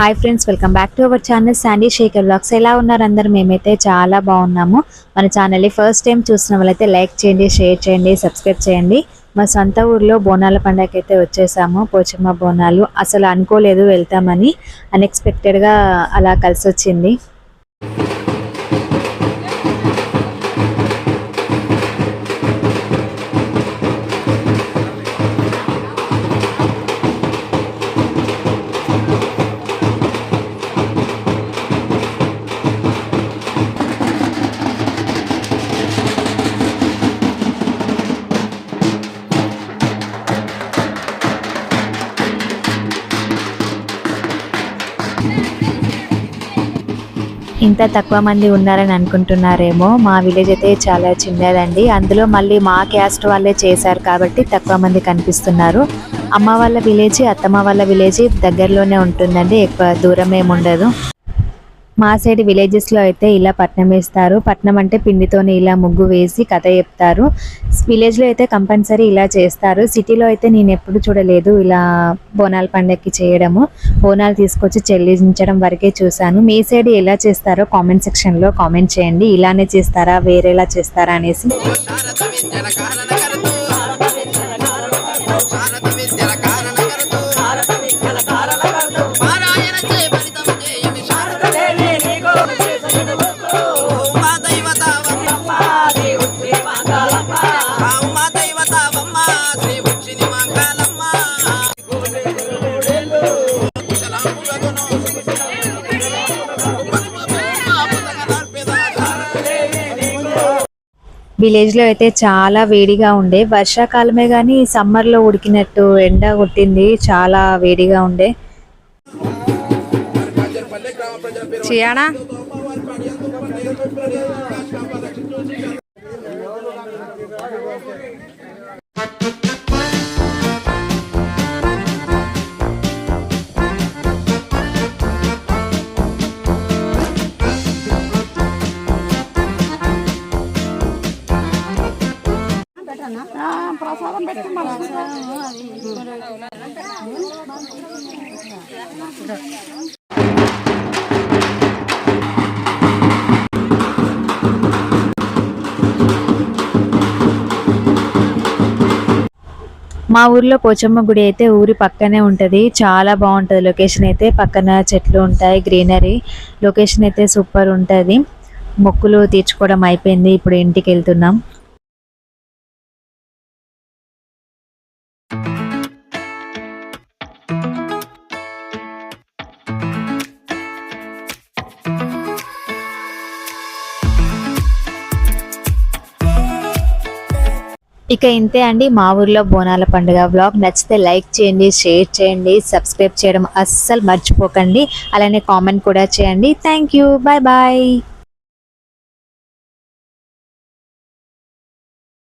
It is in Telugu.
Hi friends welcome back to our channel Sandy Sekhar blogs ఎలా ఉన్నారు అందరు? మేమైతే చాలా బాగున్నాము. మన ఛానల్ని ఫస్ట్ టైం చూసిన వాళ్ళైతే లైక్ చేయండి షేర్ చేయండి సబ్స్క్రైబ్ చేయండి. మా సొంత ఊర్లో బోనాల పండగకి అయితే వచ్చేసాము. పోచమ్మ బోనాలు. అసలు అనుకోలేదు వెళ్తామని. అన్ఎక్స్పెక్టెడ్గా అలా కలిసి వచ్చింది ఇంత తక్కువ మంది ఉన్నారని అనుకుంటున్నారేమో. మా విలేజ్ అయితే చాలా చిన్నదండి. అందులో మళ్ళీ మా క్యాస్ట్ వాళ్ళే చేశారు కాబట్టి తక్కువ మంది కనిపిస్తున్నారు. అమ్మ వాళ్ళ విలేజ్ అత్తమ్మ వాళ్ళ విలేజ్ దగ్గరలోనే ఉంటుందండి. ఎక్కువ దూరం ఏమి ఉండదు మా సైడ్ విలేజెస్లో అయితే ఇలా పట్నం వేస్తారు. పట్నం అంటే పిండితోనే ఇలా ముగ్గు వేసి కథ చెప్తారు. విలేజ్లో అయితే కంపల్సరీ ఇలా చేస్తారు. సిటీలో అయితే నేను ఎప్పుడు చూడలేదు ఇలా బోనాల పండగకి చేయడము. బోనాలు తీసుకొచ్చి చెల్లించడం వరకే చూశాను. మీ సైడ్ ఎలా చేస్తారో కామెంట్ సెక్షన్లో కామెంట్ చేయండి. ఇలానే చేస్తారా? వేరేలా చేస్తారా అనేసి. విలేజ్లో అయితే చాలా వేడిగా ఉండే. వర్షాకాలమే కానీ సమ్మర్లో ఉడికినట్టు ఎండ కొట్టింది. చాలా వేడిగా ఉండే. చియానా మా ఊర్లో పోచమ్మ గుడి అయితే ఊరి పక్కనే ఉంటది. చాలా బాగుంటది. లొకేషన్ అయితే పక్కన చెట్లు ఉంటాయి గ్రీనరీ. లొకేషన్ అయితే సూపర్ ఉంటది. మొక్కులు తీర్చుకోవడం అయిపోయింది. ఇప్పుడు ఇంటికి వెళ్తున్నాం. ఇక ఇంతే అండి మా ఊర్లో బోనాల పండుగ వ్లాగ్ నచ్చితే లైక్ చేయండి షేర్ చేయండి సబ్స్క్రైబ్ చేయడం అస్సలు మర్చిపోకండి. అలానే కామెంట్ కూడా చేయండి. Thank you bye bye